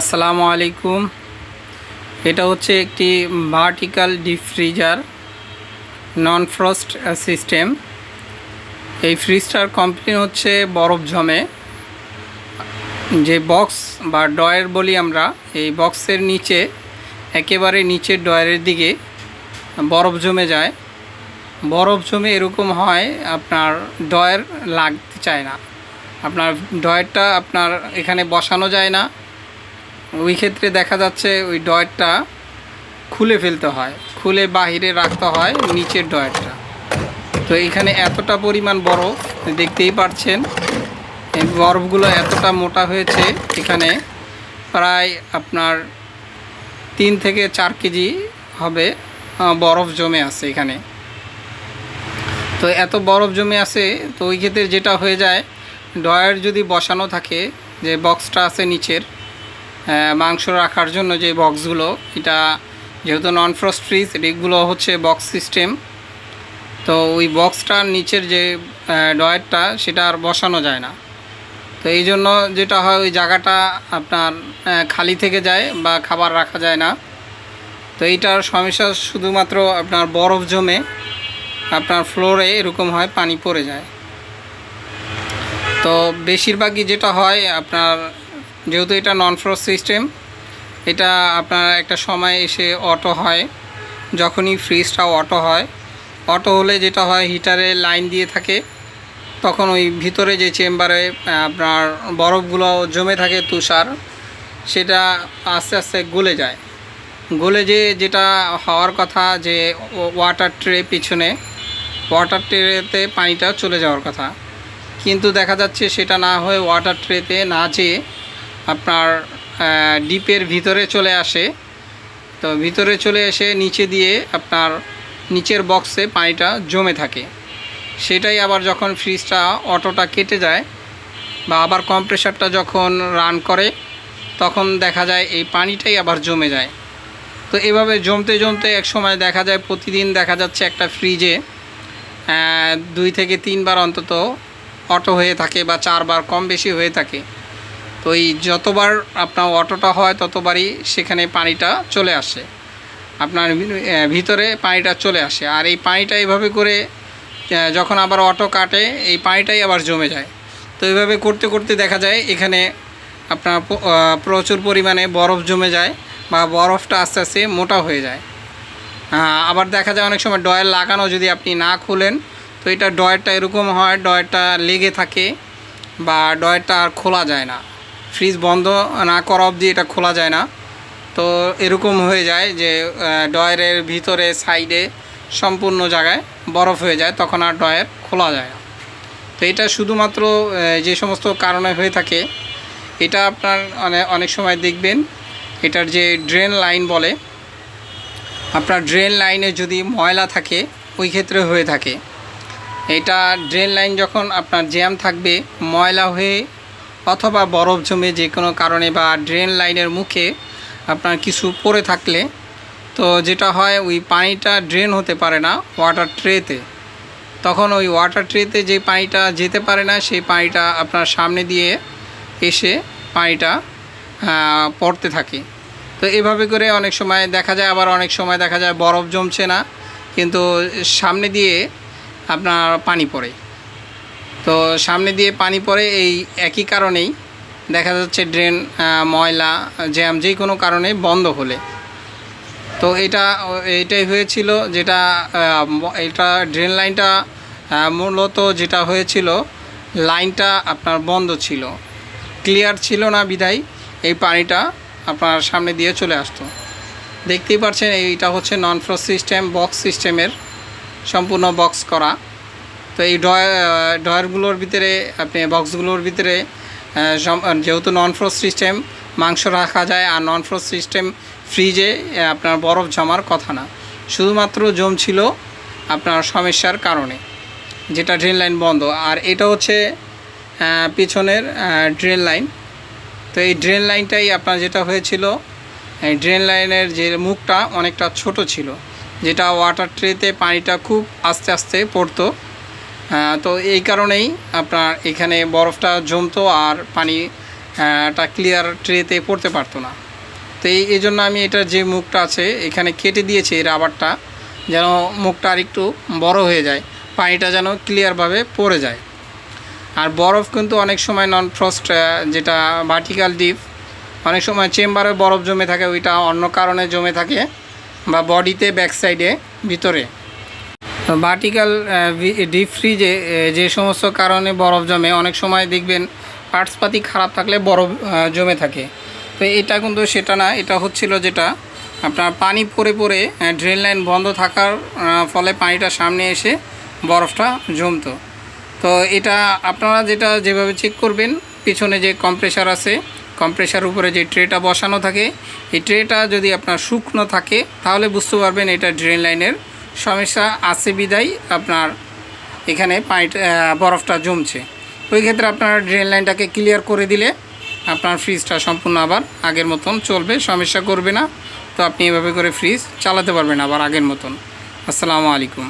আসসালামু আলাইকুম। এটা হচ্ছে একটি vertical deep freezer non frost system. এই ফ্রিজটার কমপ্লেন হচ্ছে বরফ জমে। যে বক্স বা ডয়ের বলি আমরা, এই বক্সের নিচে, একেবারে নিচের ডয়ারের দিকে বরফ জমে যায়। বরফ জমে এরকম হয়, আপনার ডয়ের লাগতে চায় না। আপনার ডয়েরটা আপনার এখানে বসানো যায় না। ওই ক্ষেত্রে দেখা যাচ্ছে ওই ডয়েরটা খুলে ফেলতে হয়, খুলে বাহিরে রাখতে হয় নিচের ডয়েরটা তো এখানে এতটা পরিমাণ বরফ, দেখতেই পাচ্ছেন বরফগুলো এতটা মোটা হয়েছে, এখানে প্রায় আপনার তিন থেকে চার কেজি হবে বরফ জমে আছে এখানে। তো এত বরফ জমে আছে, তো ওই ক্ষেত্রে যেটা হয়ে যায় ডয়ার যদি বসানো থাকে, যে বক্সটা আছে নিচের মাংস রাখার জন্য যে বক্সগুলো, এটা যেহেতু নন ফ্রস্ট ফ্রিজ এগুলো হচ্ছে বক্স সিস্টেম তো ওই বক্সটার নিচের যে ডয়ারটা সেটা আর বসানো যায় না। তো এই জন্য যেটা হয়, ওই জায়গাটা আপনার খালি থেকে যায় বা খাবার রাখা যায় না। তো এইটার সমস্যা শুধুমাত্র আপনার বরফ জমে আপনার ফ্লোরে এরকম হয়, পানি পড়ে যায়। তো বেশিরভাগই যেটা হয়, আপনার যেহেতু এটা নন ফ্রস্ট সিস্টেম এটা আপনার একটা সময় এসে অটো হয়। যখনই ফ্রিজটা অটো হয় অটো হলে যেটা হয় হিটারে লাইন দিয়ে থাকে। তখন ওই ভিতরে যে চেম্বারে আপনার বরফগুলো জমে থাকে তুষার, সেটা আস্তে আস্তে গলে যায়। গলে যে যেটা হওয়ার কথা যে ওয়াটার ট্রে পিছনে ওয়াটার ট্রেতে পানিটা চলে যাওয়ার কথা। কিন্তু দেখা যাচ্ছে সেটা না হয়ে ওয়াটার ট্রেতে না যেয়ে আপনার ডিপের ভিতরে চলে আসে। তো ভিতরে চলে এসে নিচে দিয়ে আপনার নিচের বক্সে পানিটা জমে থাকে। সেটাই আবার যখন ফ্রিজটা অটোটা কেটে যায় বা আবার কম্প্রেসারটা যখন রান করে, তখন দেখা যায় এই পানিটাই আবার জমে যায়। তো এভাবে জমতে জমতে এক সময় দেখা যায়, প্রতিদিন দেখা যাচ্ছে একটা ফ্রিজে দুই থেকে তিনবার অন্তত অটো হয়ে থাকে বা চারবার কম বেশি হয়ে থাকে। তো এই যতবার আপনার অটোটা হয় ততবারই সেখানে পানিটা চলে আসে। আপনার ভিতরে পানিটা চলে আসে। আর এই পানিটা এইভাবে করে যখন আবার অটো কাটে, এই পানিটাই আবার জমে যায়। তো এইভাবে করতে করতে দেখা যায় এখানে আপনার প্রচুর পরিমাণে বরফ জমে যায় বা বরফটা আস্তে আস্তে মোটা হয়ে যায়। আবার দেখা যায় অনেক সময় ডয়ার লাগানো যদি আপনি না খুলেন, তো এটা ডয়ারটা এরকম হয় ডয়ারটা লেগে থাকে বা ডয়ারটা আর খোলা যায় না। ফ্রিজ বন্ধ না করা অবধি এটা খোলা যায় না। তো এরকম হয়ে যায় যে ডয়ারের ভিতরে, সাইডে সম্পূর্ণ জায়গায় বরফ হয়ে যায়, তখন আর ডয়ার খোলা যায় না। তো এটা শুধুমাত্র যে সমস্ত কারণে হয়ে থাকে, এটা আপনার অনেক অনেক সময় দেখবেন, এটার যে ড্রেন লাইন বলে, আপনার ড্রেন লাইনে যদি ময়লা থাকে, ওই ক্ষেত্রে হয়ে থাকে। এটা ড্রেন লাইন যখন আপনার জ্যাম থাকবে, ময়লা হয়ে অথবা বরফ জমে যে কোনো কারণে বা ড্রেন লাইনের মুখে আপনার কিছু পড়ে থাকলে, তো যেটা হয় ওই পানিটা ড্রেন হতে পারে না ওয়াটার ট্রেতে তখন ওই ওয়াটার ট্রেতে যে পানিটা যেতে পারে না, সেই পানিটা আপনার সামনে দিয়ে এসে পানিটা পড়তে থাকে। তো এভাবে করে অনেক সময় দেখা যায়, আবার অনেক সময় দেখা যায় বরফ জমছে না, কিন্তু সামনে দিয়ে আপনার পানি পড়ে। তো সামনে দিয়ে পানি পড়ে এই একই কারণেই দেখা যাচ্ছে ড্রেন ময়লা, জ্যাম যে কোনো কারণে বন্ধ হলে। তো এটা এইটাই হয়েছিল যেটা এটা ড্রেন লাইনটা মূলত যেটা হয়েছিল, লাইনটা আপনার বন্ধ ছিল। ক্লিয়ার ছিল না বিধায় এই পানিটা আপনার সামনে দিয়ে চলে আসতো। দেখতেই পাচ্ছেন এইটা হচ্ছে নন ফ্রস্ট সিস্টেম বক্স সিস্টেমের সম্পূর্ণ বক্স করা। তো এই ডয় ডয়ারগুলোর ভিতরে, আপনি বক্সগুলোর ভিতরে যেহেতু নন ফ্রস্ট সিস্টেম মাংস রাখা যায় আর নন ফ্রস্ট সিস্টেম ফ্রিজে আপনার বরফ জমার কথা না। শুধুমাত্র জমছিল আপনার সমস্যার কারণে, যেটা ড্রেন লাইন বন্ধ। আর এটা হচ্ছে পিছনের ড্রেন লাইন তো এই ড্রেন লাইনটাই আপনার যেটা হয়েছিল, এই ড্রেন লাইনের যে মুখটা অনেকটা ছোট ছিল, যেটা ওয়াটার ট্রেতে পানিটা খুব আস্তে আস্তে পড়তো। তো এই কারণেই আপনার এখানে বরফটা জমতো আর পানি টা ক্লিয়ার ট্রেতে পড়তে পারতো না। তো এই এই জন্য আমি এটার যে মুখটা আছে, এখানে কেটে দিয়েছি এই রাবারটা, যেন মুখটা আর একটু বড় হয়ে যায়, পানিটা যেন ক্লিয়ারভাবে পড়ে যায়। আর বরফ কিন্তু অনেক সময় নন ফ্রস্ট যেটা ভার্টিক্যাল ডিপ অনেক সময় চেম্বারে বরফ জমে থাকে, ওইটা অন্য কারণে জমে থাকে, বা বডিতে ব্যাক সাইডে ভিতরে। ভার্টিক্যাল ডিপ ফ্রিজে যে সমস্ত কারণে বরফ জমে, অনেক সময় দেখবেন পার্টসপাতি খারাপ থাকলে বরফ জমে থাকে। তো এটা কিন্তু সেটা না, এটা হচ্ছিল যেটা আপনার পানি পড়ে পড়ে ড্রেন লাইন বন্ধ থাকার ফলে পানিটা সামনে এসে বরফটা জমতো। তো এটা আপনারা যেটা যেভাবে চেক করবেন, পিছনে যে কম্প্রেসার আছে কম্প্রেসার উপরে যে ট্রেটা বসানো থাকে, এই ট্রেটা যদি আপনার শুকনো থাকে, তাহলে বুঝতে পারবেন এটা ড্রেন লাইনের সমস্যা আছে বিদায়। আপনার এখানে পানিটা বরফটা জমছে। ওই ক্ষেত্রে আপনার ড্রেন লাইনটাকে ক্লিয়ার করে দিলে আপনার ফ্রিজটা সম্পূর্ণ আবার আগের মতন চলবে, সমস্যা করবে না। তো আপনি এভাবে করে ফ্রিজ চালাতে পারবেন আবার আগের মতন। আসসালামু আলাইকুম।